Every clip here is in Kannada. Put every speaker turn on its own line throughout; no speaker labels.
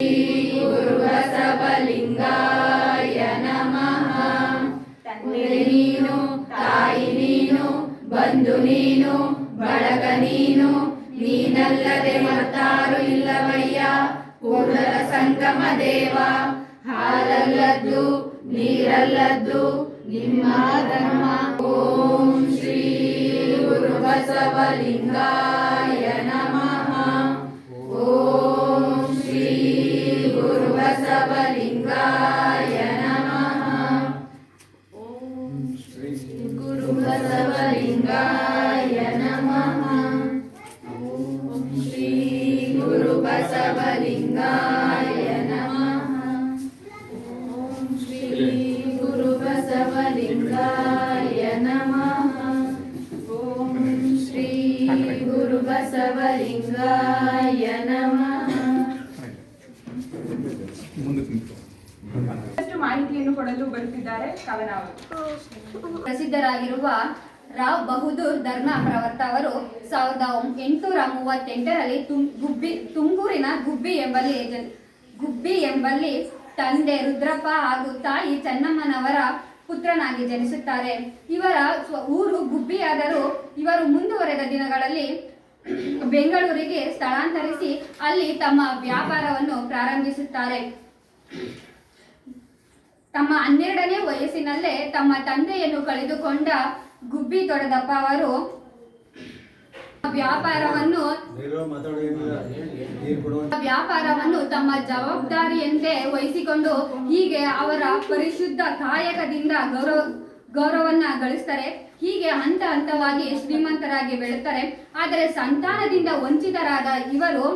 ಗುರುಬಸವಲಿಂಗಾಯ ನಮಃ. ತಂದೆ ನೀನು, ತಾಯಿ ನೀನು, ಬಂಧು ನೀನು, ಬಳಗ ನೀನು, ನೀನಲ್ಲದೆ ಮತ್ತಾರು ಇಲ್ಲವಯ್ಯ. ಕೂಡಲ ಸಂಗಮ ದೇವ, ಹಾಲಲ್ಲದ್ದು, ನೀರಲ್ಲದ್ದು ನಿಮ್ಮ ಧರ್ಮ ಓಂ ಶ್ರೀ ಗುರು ನಮಃ.
ಮಾಹಿತಿಯನ್ನು ಕೊಡಲು ಬರುತ್ತಿದ್ದಾರೆ ಕವನ ಅವರು.
ಪ್ರಸಿದ್ಧರಾಗಿರುವ ರಾವ್ ಬಹದ್ದೂರ್ ಧರ್ಮ ಪ್ರವರ್ತ ಅವರು ಸಾವಿರದ ಎಂಟುನೂರ ಮೂವತ್ತೆಂಟರಲ್ಲಿ ತುಂ- ಗುಬ್ಬಿ ತುಮಕೂರಿನ ಗುಬ್ಬಿ ಎಂಬಲ್ಲಿ ಜನ್- ಗುಬ್ಬಿ ಎಂಬಲ್ಲಿ ತಂದೆ ರುದ್ರಪ್ಪ ಹಾಗೂ ತಾಯಿ ಚೆನ್ನಮ್ಮನವರ ಪುತ್ರನಾಗಿ ಜನಿಸುತ್ತಾರೆ. ಇವರ ಸ್ವ- ಊರು ಗುಬ್ಬಿಯಾದರೂ ಇವರು ಮುಂದುವರೆದ ದಿನಗಳಲ್ಲಿ ಬೆಂಗಳೂರಿಗೆ ಸ್ಥಳಾಂತರಿಸಿ ಅಲ್ಲಿ ತಮ್ಮ ವ್ಯಾಪಾರವನ್ನು ಪ್ರಾರಂಭಿಸುತ್ತಾರೆ. ತಮ್ಮ ಹನ್ನೆರಡನೇ ವಯಸ್ಸಿನಲ್ಲೇ ತಮ್ಮ ತಂದೆಯನ್ನು ಕಳೆದುಕೊಂಡ ಗುಬ್ಬಿ ದೊಡ್ಡದಪ್ಪ ಅವರು ವ್ಯಾಪಾರವನ್ನು ವ್ಯಾಪಾರವನ್ನು ತಮ್ಮ ಜವಾಬ್ದಾರಿಯಂತೆ ವಹಿಸಿಕೊಂಡು ಹೀಗೆ ಅವರ ಪರಿಶುದ್ಧ ಕಾಯಕದಿಂದ ಗೌರವ ಗೌರವನ್ನ ಗಳಿಸ್ತಾರೆ. ಹೀಗೆ ಹಂತ ಹಂತವಾಗಿ ಶ್ರೀಮಂತರಾಗಿ ಬೆಳುತ್ತಾರೆ ಆದರೆ ಸಂತಾನದಿಂದ ವಂಚಿತರಾದ ಇವರು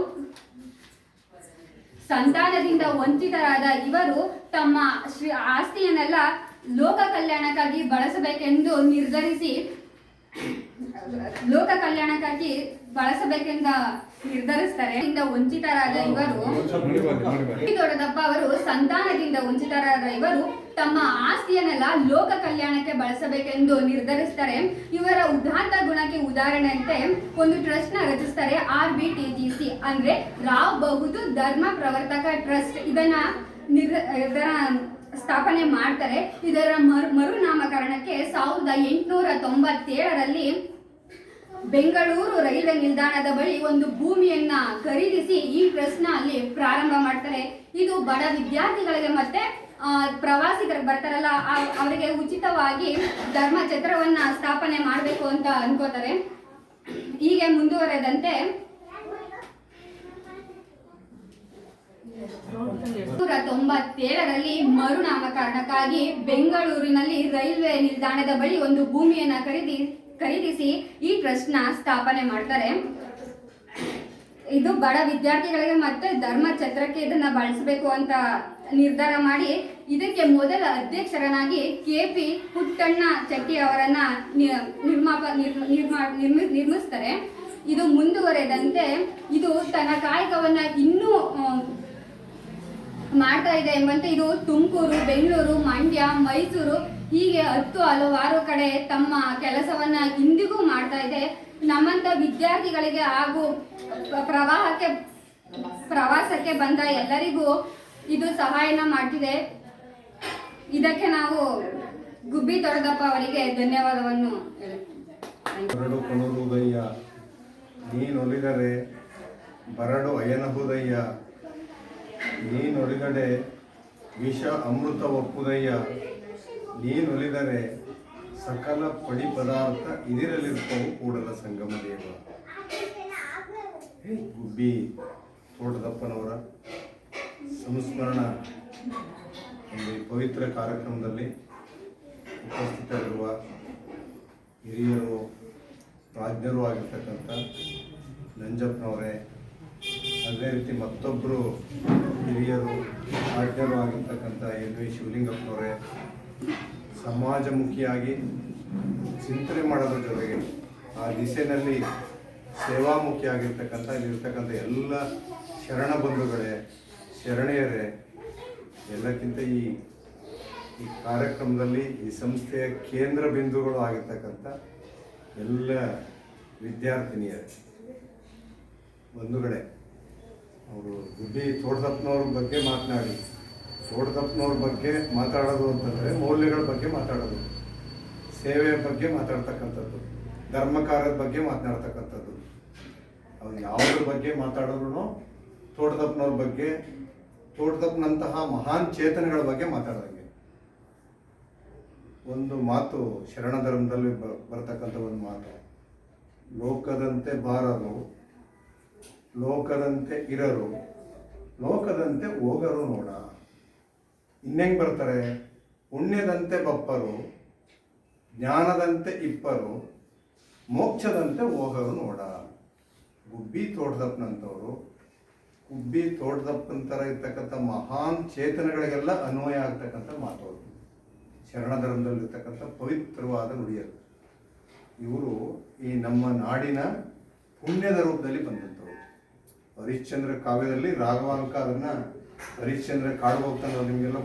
ಸಂತಾನದಿಂದ ವಂಚಿತರಾದ ಇವರು ತಮ್ಮ ಶ್ರೀ ಆಸ್ತಿಯನ್ನೆಲ್ಲ ಲೋಕ ಕಲ್ಯಾಣಕ್ಕಾಗಿ ಬಳಸಬೇಕೆಂದು ನಿರ್ಧರಿಸಿ ಲೋಕ ಕಲ್ಯಾಣಕ್ಕಾಗಿ ಬಳಸಬೇಕೆಂದ ನಿರ್ಧರಿಸ್ತಾರೆ. ಇಂದ ವಂಚಿತರಾದ ಇವರು. ದೊಡ್ಡದಪ್ಪ ಅವರು ಸಂತಾನದಿಂದ ವಂಚಿತರಾದ ಇವರು ತಮ್ಮ ಆಸ್ತಿಯನ್ನೆಲ್ಲ ಲೋಕ ಕಲ್ಯಾಣಕ್ಕೆ ಬಳಸಬೇಕೆಂದು ನಿರ್ಧರಿಸ್ತಾರೆ. ಇವರ ಉದಾತ್ತ ಗುಣಕ್ಕೆ ಉದಾಹರಣೆಯಂತೆ ಒಂದು ಟ್ರಸ್ಟ್ನ ರಚಿಸ್ತಾರೆ R B T G C ಅಂದ್ರೆ ರಾವ್ ಬಹುದು ಧರ್ಮ ಪ್ರವರ್ತಕ ಟ್ರಸ್ಟ್. ಇದನ್ನ ನಿರ್ ಸ್ಥಾಪನೆ ಮಾಡ್ತಾರೆ. ಇದರ ಮರು, ಮರುನಾಮಕರಣಕ್ಕೆ ಸಾವಿರದ ಎಂಟುನೂರ ತೊಂಬತ್ತೇಳರಲ್ಲಿ ಬೆಂಗಳೂರು ರೈಲ್ವೆ ನಿಲ್ದಾಣದ ಬಳಿ ಒಂದು ಭೂಮಿಯನ್ನ ಖರೀದಿಸಿ ಈ ಟ್ರಸ್ಟ್ನ ಅಲ್ಲಿ ಪ್ರಾರಂಭ ಮಾಡ್ತಾರೆ. ಇದು ಬಡ ವಿದ್ಯಾರ್ಥಿಗಳಿಗೆ ಮತ್ತೆ ಪ್ರವಾಸಿಗರು ಬರ್ತಾರಲ್ಲ ಅವರಿಗೆ ಉಚಿತವಾಗಿ ಧರ್ಮ ಛತ್ರವನ್ನ ಸ್ಥಾಪನೆ ಮಾಡಬೇಕು ಅಂತ ಅನ್ಕೋತಾರೆ. ಹೀಗೆ ಮುಂದುವರೆದಂತೆ ನೂರ ತೊಂಬತ್ತೇಳರಲ್ಲಿ ಮರುನಾಮಕರಣಕ್ಕಾಗಿ ಬೆಂಗಳೂರಿನಲ್ಲಿ ರೈಲ್ವೆ ನಿಲ್ದಾಣದ ಬಳಿ ಒಂದು ಭೂಮಿಯನ್ನ ಖರೀದಿ ಖರೀದಿಸಿ ಈ ಟ್ರಸ್ಟ್ನ ಸ್ಥಾಪನೆ ಮಾಡ್ತಾರೆ. ಇದು ಬಡ ವಿದ್ಯಾರ್ಥಿಗಳಿಗೆ ಮತ್ತೆ ಧರ್ಮ ಛತ್ರಕ್ಕೆ ಇದನ್ನ ಬಳಸಬೇಕು ಅಂತ ನಿರ್ಧಾರ ಮಾಡಿ ಇದಕ್ಕೆ ಮೊದಲ ಅಧ್ಯಕ್ಷರನಾಗಿ ಕೆ ಪಿ ಪುಟ್ಟಣ್ಣ ಚೆಟ್ಟಿ ಅವರನ್ನ ನಿರ್ಮಾಪ, ನಿರ್ಮ- ನಿರ್ಮಾ- ನಿರ್ಮಿ- ನಿರ್ಮಿಸ್ತಾರೆ. ಇದು ಮುಂದುವರೆದಂತೆ ಇದು ತನ್ನ ಕಾಯಕವನ್ನ ಇನ್ನೂ ಮಾಡ್ತಾ ಇದೆ ಎಂಬಂತೆ ಇದು ತುಮಕೂರು, ಬೆಂಗಳೂರು, ಮಂಡ್ಯ, ಮೈಸೂರು ಹೀಗೆ ಹತ್ತು ಹಲವಾರು ಕಡೆ ತಮ್ಮ ಕೆಲಸವನ್ನ ಇಂದಿಗೂ ಮಾಡ್ತಾ ಇದೆ. ನಮ್ಮಂತ ವಿದ್ಯಾರ್ಥಿಗಳಿಗೆ ಹಾಗೂ ಪ್ರವಾಹಕ್ಕೆ, ಪ್ರವಾಸಕ್ಕೆ ಬಂದ ಎಲ್ಲರಿಗೂ ಇದು ಸಹಾಯನ ಮಾಡ್ತಿದೆ. ಇದಕ್ಕೆ ನಾವು ಗುಬ್ಬಿ ತೊಡಗಪ್ಪ ಅವರಿಗೆ ಧನ್ಯವಾದವನ್ನು
ಬರಡು ಅಯ್ಯನ ನೀನೊಲಿದಡೆ ವಿಷ ಅಮೃತ ಒಪ್ಪುದಯ್ಯ. ನೀನೊಲಿದರೆ ಸಕಲ ಪಡಿ ಪದಾರ್ಥ ಇದಿರಲಿರ್ತವೆ ಕೂಡಲ ಸಂಗಮ ದೇವ. ಗುಬ್ಬಿ, ತೋಟದಪ್ಪನವರ ಸಂಸ್ಮರಣ. ಒಂದು ಪವಿತ್ರ ಕಾರ್ಯಕ್ರಮದಲ್ಲಿ ಉಪಸ್ಥಿತರಿರುವ ಹಿರಿಯರು, ಪ್ರಾಜ್ಞರು ಆಗಿರ್ತಕ್ಕಂಥ ನಂಜಪ್ಪನವರೇ, ಅದೇ ರೀತಿ ಮತ್ತೊಬ್ಬರು ಹಿರಿಯರು ಆಜ್ಞರು ಆಗಿರ್ತಕ್ಕಂಥ ಎನ್ ವಿ ಶಿವಲಿಂಗಪ್ಪನವರೇ ಸಮಾಜಮುಖಿಯಾಗಿ ಚಿಂತನೆ ಮಾಡೋದ್ರ ಜೊತೆಗೆ ಆ ದಿಸೆಯಲ್ಲಿ ಸೇವಾಮುಖಿಯಾಗಿರ್ತಕ್ಕಂಥ, ಇಲ್ಲಿರ್ತಕ್ಕಂಥ ಎಲ್ಲ ಶರಣ ಬಂಧುಗಳೇ, ಶರಣೆಯರೇ, ಎಲ್ಲಕ್ಕಿಂತ ಈ ಈ ಕಾರ್ಯಕ್ರಮದಲ್ಲಿ ಈ ಸಂಸ್ಥೆಯ ಕೇಂದ್ರ ಬಿಂದುಗಳು ಆಗಿರ್ತಕ್ಕಂಥ ಎಲ್ಲ ವಿದ್ಯಾರ್ಥಿನಿಯರೇ, ಬಂಧುಗಳೇ. ಅವರು ದುಡ್ಡಿ ತೋಟದಪ್ಪನವ್ರ ಬಗ್ಗೆ ಮಾತನಾಡಿ. ತೋಟದಪ್ಪನವ್ರ ಬಗ್ಗೆ ಮಾತಾಡೋದು ಅಂತಂದರೆ ಮೌಲ್ಯಗಳ ಬಗ್ಗೆ ಮಾತಾಡೋದು. ಸೇವೆಯ ಬಗ್ಗೆ ಮಾತಾಡ್ತಕ್ಕಂಥದ್ದು. ಧರ್ಮ ಕಾರ್ಯದ ಬಗ್ಗೆ ಮಾತನಾಡ್ತಕ್ಕಂಥದ್ದು. ಅವ್ರು ಯಾವುದ್ರ ಬಗ್ಗೆ ಮಾತಾಡಿದ್ರು ತೋಟದಪ್ಪನವ್ರ ಬಗ್ಗೆ ತೋಟದಪ್ಪನಂತಹ ಮಹಾನ್ ಚೇತನಗಳ ಬಗ್ಗೆ ಮಾತಾಡೋದಂಗೆ. ಒಂದು ಮಾತು ಶರಣ ಧರ್ಮದಲ್ಲಿ ಬರ್ತಕ್ಕಂಥ ಒಂದು ಮಾತು. ಲೋಕದಂತೆ ಬಾರರು ಲೋಕದಂತೆ ಇರರು. ಲೋಕದಂತೆ ಹೋಗರು ನೋಡ. ಇನ್ನೆಂಗ್ ಬರ್ತಾರೆ? ಪುಣ್ಯದಂತೆ ಬಪ್ಪರು, ಜ್ಞಾನದಂತೆ ಇಪ್ಪರು, ಮೋಕ್ಷದಂತೆ ಹೋಗರು ನೋಡ. ಗುಬ್ಬಿ ತೋಟದಪ್ಪನಂಥವ್ರು ಗುಬ್ಬಿ ತೋಟದಪ್ಪನ ಥರ ಇರ್ತಕ್ಕಂಥ ಮಹಾನ್ ಚೇತನಗಳಿಗೆಲ್ಲ ಅನ್ವಯ ಆಗ್ತಕ್ಕಂಥ ಮಾತವರು. ಶರಣಧರ್ಮದಲ್ಲಿರ್ತಕ್ಕಂಥ ಶರಣ ಧರ್ಮದಲ್ಲಿರ್ತಕ್ಕಂಥ ಪವಿತ್ರವಾದ ನುಡಿಯರು. ಇವರು ಈ ನಮ್ಮ ನಾಡಿನ ಪುಣ್ಯದ ರೂಪದಲ್ಲಿ ಬಂದಂಥವ್ರು ಹರಿಶ್ಚಂದ್ರ ಕಾವ್ಯದಲ್ಲಿ ರಾಘವಾಂಕ ಅದನ್ನ ಹರಿಶ್ಚಂದ್ರ ಕಾಡು ಹೋಗ್ತಾನೆ ನಿಮಗೆಲ್ಲ